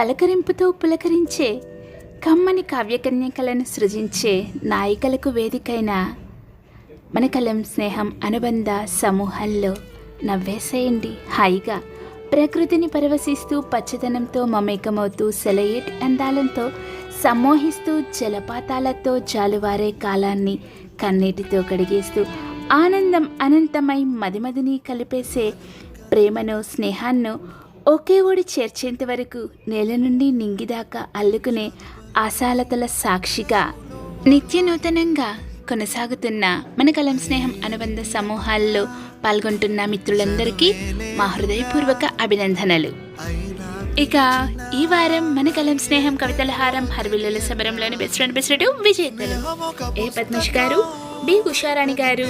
పలకరింపుతో పులకరించే కమ్మని కావ్యకన్యకలను సృజించే నాయికలకు వేదికైన మన కలం స్నేహం అనుబంధ సమూహంలో నవ్వేసేయండి. హాయిగా ప్రకృతిని పరవశిస్తూ పచ్చదనంతో మమేకమవుతూ సెలయేట్ అందాలంతో సమ్మోహిస్తూ జలపాతాలతో జాలువారే కాలాన్ని కన్నీటితో కడిగేస్తూ ఆనందం అనంతమై మదిమదిని కలిపేసే ప్రేమను స్నేహాన్ని ఒకే ఓడి చేర్చేంత వరకు నేల నుండి నింగిదాకా అల్లుకునే ఆశాలతల సాక్షిగా నిత్య నూతనంగా కొనసాగుతున్న మన కలం స్నేహం అనుబంధ సమూహాల్లో పాల్గొంటున్న మిత్రులందరికీ మా హృదయపూర్వక అభినందనలు. ఇక ఈ వారం మన కలం స్నేహం కవితల హారం హర్విల్లుల సమరంలోని బెస్ట్ ఫ్రెండ్ బెస్ట్ విజేతలు. ఏ పద్మష్ గారు? బి ఉషారాణి గారు.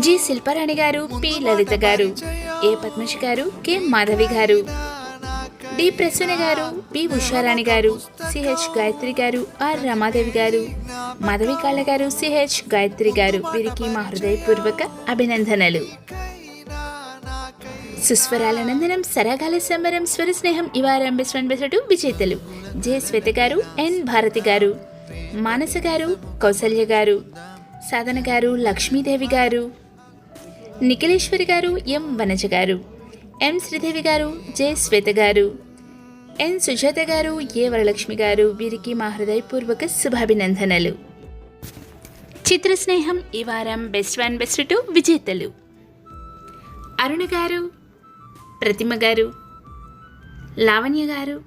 జి శిల్పారాణి గారు. పి లలిత గారు. ఏ పద్మష్ గారు? కె మాధవి గారు? డి ప్రసన్న గారు? బి ఉషారాణి గారు? సిహెచ్ గాయత్రి గారు? ఆర్ రమాదేవి గారు? మాధవి కాళ్ళ గారు? సిహెచ్ గాయత్రి గారు? వీరికి మా హృదయపూర్వక అభినందనలు. సుస్వరాల నందనం సరాగాల సంబరం స్వర స్నేహం ఇవారం బెస్ట్ వన్ బెస్ట్ విజేతలు. జె శ్వేత గారు ఎన్ భారతి గారు. మానస గారు కౌసల్య గారు. సాధన గారు లక్ష్మీదేవి గారు. నిఖిలేశ్వరి గారు ఎం వనజ గారు ఎం శ్రీదేవి గారు జె శ్వేత గారు ఎన్ సుజాత గారు ఏ వరలక్ష్మి గారు వీరికి మా హృదయపూర్వక శుభాభినందనలు. చిత్ర స్నేహం ఈ వారం బెస్ట్ వన్ బెస్ట్ టూ విజేతలు. అరుణ గారు ప్రతిమ గారు లావణ్య గారు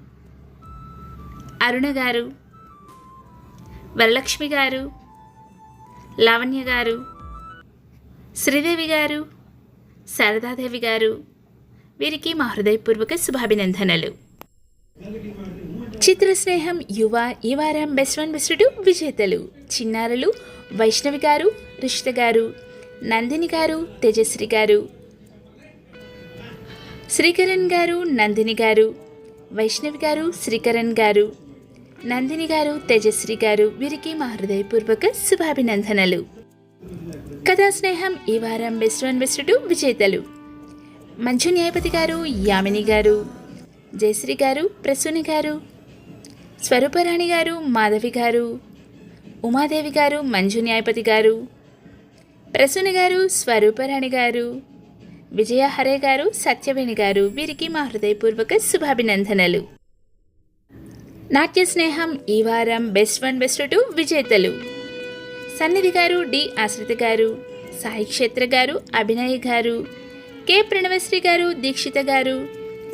అరుణ గారు వరలక్ష్మి గారు లావణ్య గారు శ్రీదేవి గారు శారదాదేవి గారు వీరికి మా హృదయపూర్వక శుభాభినందనలు. చిత్ర స్నేహం యువ ఈ వారం బెస్ట్ వన్ బెస్ట్ టూ విజేతలు. చిన్నారులు వైష్ణవి గారు రిషిత గారు నందిని గారు తేజశ్రీ గారు. శ్రీకరణ్ గారు నందిని గారు. వైష్ణవి గారు శ్రీకరణ్ గారు. నందిని గారు తేజశ్రీ గారు వీరికి మా హృదయపూర్వక శుభాభినందనలు. కథా స్నేహం ఈ వారం బెస్ట్ వన్ బెస్ట్ టూ విజేతలు. మంచు న్యాయపతి గారు యామిని గారు జయశ్రీ గారు ప్రసూని గారు స్వరూపరాణి గారు మాధవి గారు ఉమాదేవి గారు మంజు న్యాయపతి గారు ప్రసూని గారు స్వరూపరాణి గారు విజయ హరే గారు సత్యవేణి గారు వీరికి మా హృదయపూర్వక శుభాభినందనలు. నాట్య స్నేహం ఈ వారం బెస్ట్ వన్ బెస్ట్ టూ విజేతలు. సన్నిధి గారు డి ఆశ్రిత గారు సాయి క్షేత్ర గారు అభినయ్ గారు కె ప్రణవశ్రీ గారు దీక్షిత గారు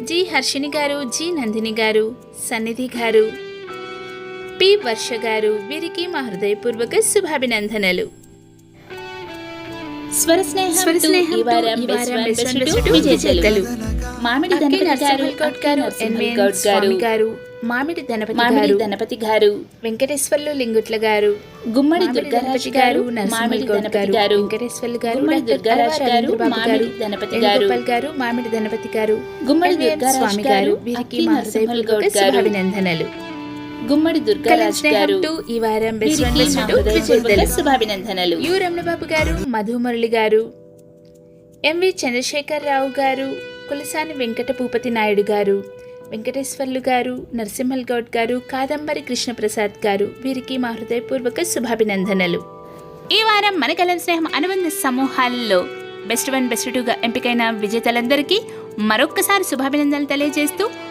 జి హర్షిని గారు జి నందిని గారు సన్నిధి గారు. పి వర్ష గారు వీరికి మా హృదయపూర్వక శుభాభినందనలు. స్వామి గారు గారు మామిడి ధనపతి మామిడి గారు ధనపతి గారు వెంకటేశ్వర్లు లింగుట్ల గారు గుమ్మడి మామిడి దుర్గారాజు గారు మామిడి గౌడ్ ధనపతి గారు వెంకటేశ్వర్లు గారు దుర్గారాజు గారు మామిడి ధనపతి గారు గారు మామిడి ధనపతి గారు గుమ్మడి దుర్గారాజు స్వామి గారు గారు వీరికి అక్కి గుమ్మడి దుర్గారాజు గారు. ఈ వారం శుభాభినందనలు. యు రమణబాబు గారు మధుమురళి గారు ఎంవి చంద్రశేఖర్ రావు గారు కులసాని వెంకట భూపతి నాయుడు గారు వెంకటేశ్వర్లు గారు నరసింహల్ గౌడ్ గారు కాదంబరి కృష్ణప్రసాద్ గారు వీరికి మా హృదయపూర్వక శుభాభినందనలు. ఈ వారం మన కలం స్నేహం అనుబంధ సమూహాల్లో బెస్ట్ వన్ బెస్ట్ టూగా ఎంపికైన విజేతలందరికీ మరొక్కసారి శుభాభినందనలు తెలియజేస్తూ